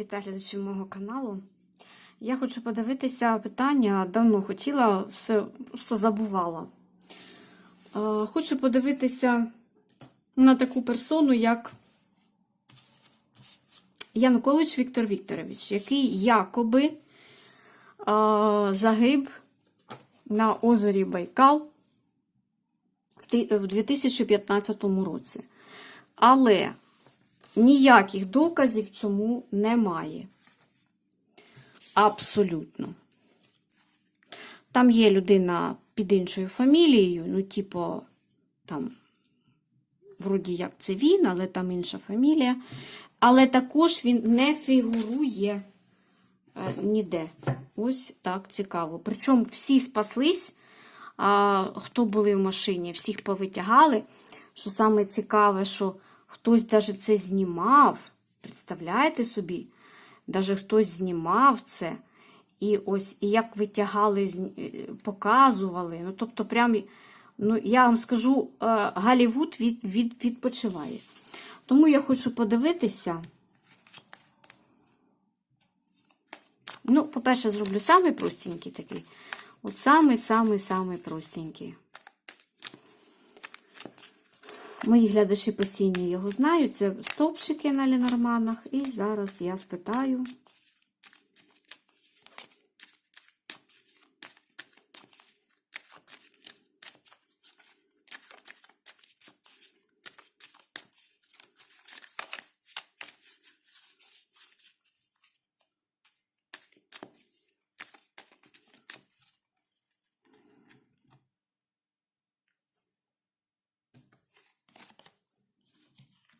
Вітаю глядачів мого каналу. Я хочу подивитися питання, давно хотіла, все просто забувала. Хочу подивитися на таку персону, як Янукович Віктор Вікторович, який якоби загиб на озері Байкал в 2015 році. Але ніяких доказів цьому немає. Абсолютно. Там є людина під іншою фамілією, ну, типу, там, вроді як це він, але там інша фамілія. Але також він не фігурує е, ніде. Ось так цікаво. Причому всі спаслись, а хто були в машині, всіх повитягали. Що саме цікаве, що хтось навіть це знімав. Представляєте собі? Навіть хтось знімав це. І ось, і як витягали, е, показували. Ну, тобто, прям, ну, я вам скажу, е, Голлівуд від, від, відпочиває. Тому я хочу подивитися. Ну, по-перше, зроблю самий простенький такий. От самий-самий-самий простенький. Мої глядачі постійні його знають. Це стовпчики на лінорманах. І зараз я спитаю.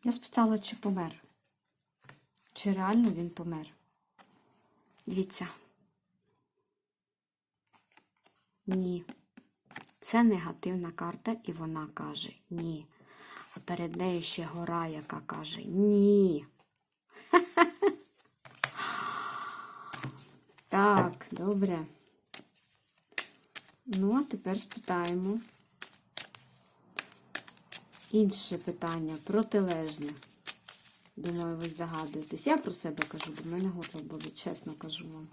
Я спитала, чи помер. Чи реально він помер. Дивіться. Ні. Це негативна карта, і вона каже ні. А перед нею ще гора, яка каже ні. Так, добре. Ну, а тепер спитаємо. Інше питання, протилежне. Думаю, ви здогадуєтесь. Я про себе кажу, бо в мене горло болить, чесно кажу вам.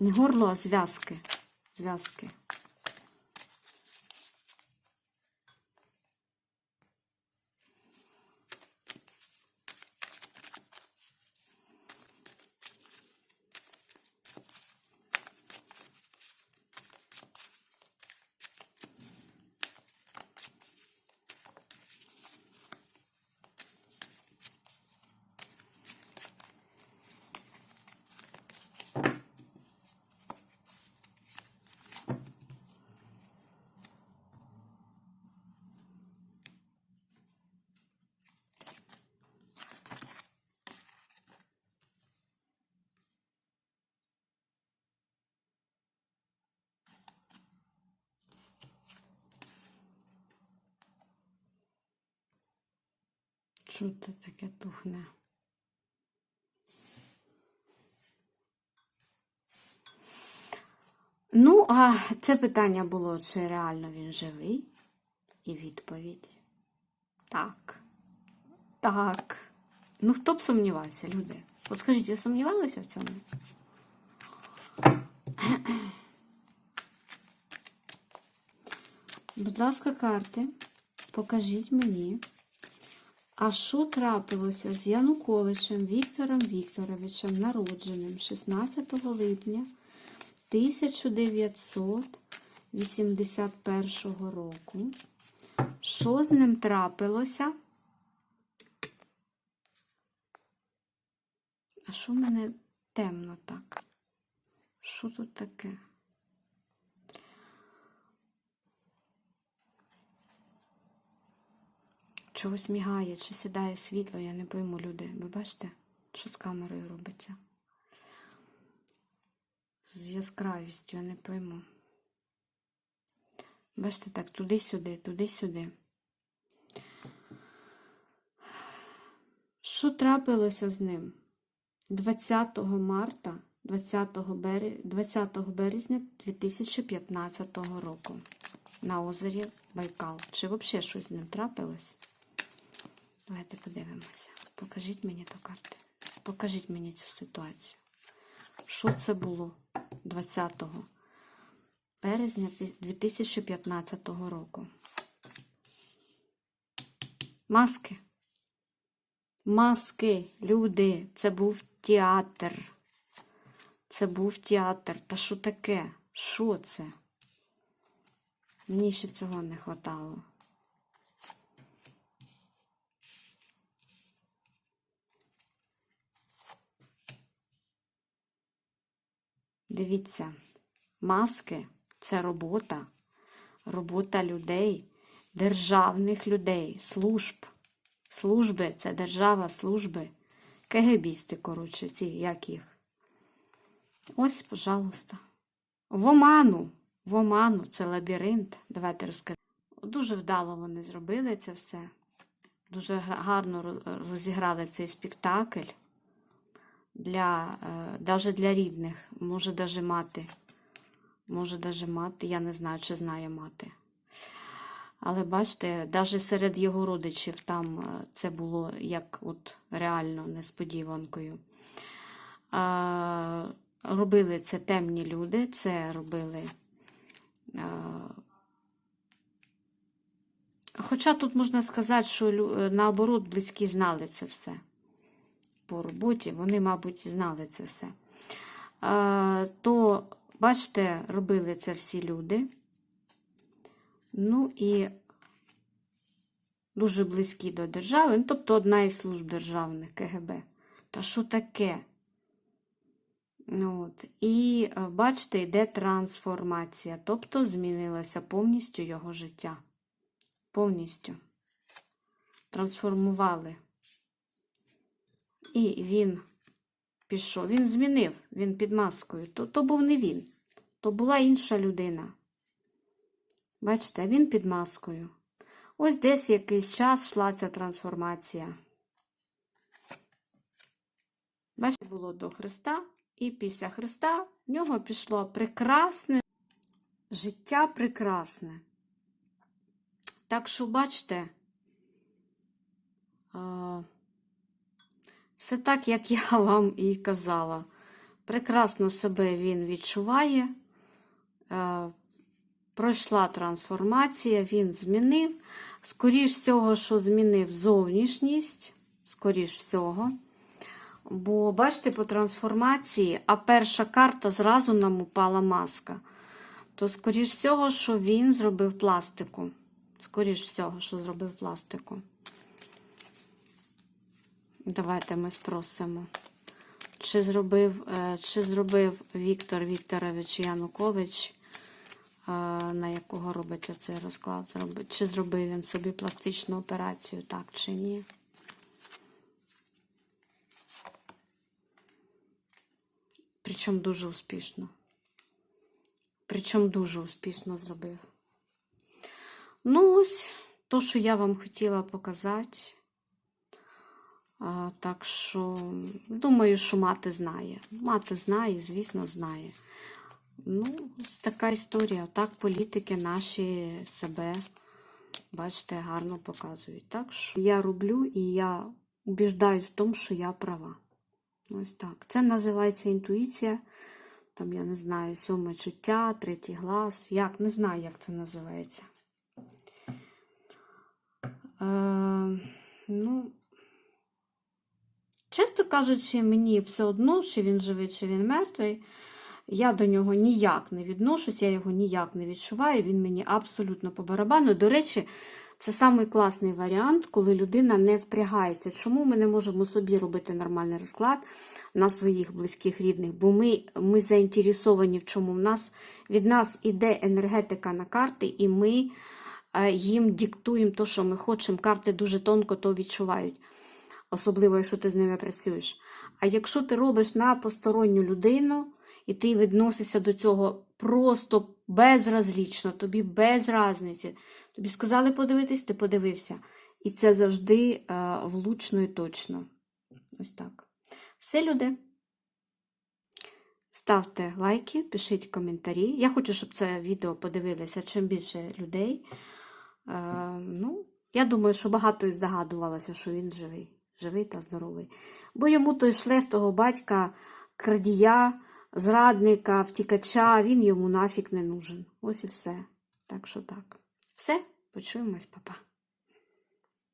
Не горло, а зв'язки. Зв'язки. Що таке тухне? Ну, а це питання було, чи реально він живий? І відповідь. Так. Так. Ну, хто б сумнівався, люди? От скажіть, ви сумнівалися в цьому? Будь ласка, карти, покажіть мені. А що трапилося з Януковичем Віктором Вікторовичем, народженим 16 липня 1981 року? Що з ним трапилося? А що в мене темно так? Що тут таке? Чогось мігає, чи сідає світло, я не пойму, люди. Ви бачите, що з камерою робиться? З яскравістю я не пойму. Бачите, так, туди-сюди, туди-сюди. Що трапилося з ним? 20 марта, 20 березня, 20 березня 2015 року на озері Байкал. Чи взагалі щось з ним трапилось? Давайте подивимося. Покажіть мені ту карту. Покажіть мені цю ситуацію. Що це було 20 березня 2015 року? Маски. Маски, люди, це був театр. Це був театр. Та що таке? Що це? Мені ще цього не хватало. Дивіться, маски це робота, робота людей, державних людей, служб. Служби це держава, служби. КГБісти, коротше, ці, як їх. Ось, пожалуйста. В оману. В оману це лабіринт. Давайте розкажемо. Дуже вдало вони зробили це все. Дуже гарно розіграли цей спектакль для, е, даже для рідних. Може даже мати. Може даже мати. Я не знаю, чи знає мати. Але бачите, навіть серед його родичів там е, це було як от реально несподіванкою. Робили це темні люди, це робили. А, хоча тут можна сказати, що е, наоборот близькі знали це все по роботі, вони, мабуть, знали це все. То, бачите, робили це всі люди. Ну і дуже близькі до держави, ну, тобто одна із служб державних КГБ. Та що таке? От. І е, бачите, йде трансформація, тобто змінилося повністю його життя. Повністю. Трансформували. І він пішов, він змінив, він під маскою. То, то був не він, то була інша людина. Бачите, він під маскою. Ось десь якийсь час йшла ця трансформація. Бачите, було до Христа, і після Христа в нього пішло прекрасне життя прекрасне. Так що, бачите, все так, як я вам і казала. Прекрасно себе він відчуває. Е, Пройшла трансформація, він змінив. Скоріш всього, що змінив зовнішність, скоріш всього. Бо, бачите, по трансформації, а перша карта зразу нам упала маска. То, скоріш всього, що він зробив пластику. Скоріш всього, що зробив пластику. Давайте ми спросимо. Чи зробив, е, чи зробив Віктор Вікторович Янукович, е, на якого робиться цей розклад? Чи зробив він собі пластичну операцію, так чи ні? Причому дуже успішно. Причому дуже успішно зробив. Ну, ось то, що я вам хотіла показати. Так що, думаю, що мати знає. Мати знає, звісно, знає. Ну, така історія. Так політики наші себе, бачите, гарно показують. Так що я роблю і я убіждаюсь в тому, що я права. Ось так. Це називається інтуїція. Там, я не знаю, сьоме чуття, третій глаз. Як, не знаю, як це називається. Е, ну, кажучи, мені все одно, чи він живий, чи він мертвий. Я до нього ніяк не відношусь, я його ніяк не відчуваю. Він мені абсолютно по барабану. До речі, це самий класний варіант, коли людина не впрягається. Чому ми не можемо собі робити нормальний розклад на своїх близьких рідних? Бо ми, ми заінтересовані в чому в нас від нас іде енергетика на карти, і ми е, їм диктуємо те, що ми хочемо. Карти дуже тонко то відчувають, особливо, якщо ти з ними працюєш. А якщо ти робиш на посторонню людину, і ти відносишся до цього просто безразлічно, тобі без разниці. Тобі сказали подивитись, ти подивився. І це завжди е, влучно і точно. Ось так. Все, люди. Ставте лайки, пишіть коментарі. Я хочу, щоб це відео подивилися чим більше людей. Е, ну, Я думаю, що багато і здогадувалося, що він живий, живий та здоровий. Бо йому той шлеф того батька, крадія, зрадника, втікача, він йому нафік не нужен. Ось і все. Так що так. Все, почуємось, папа.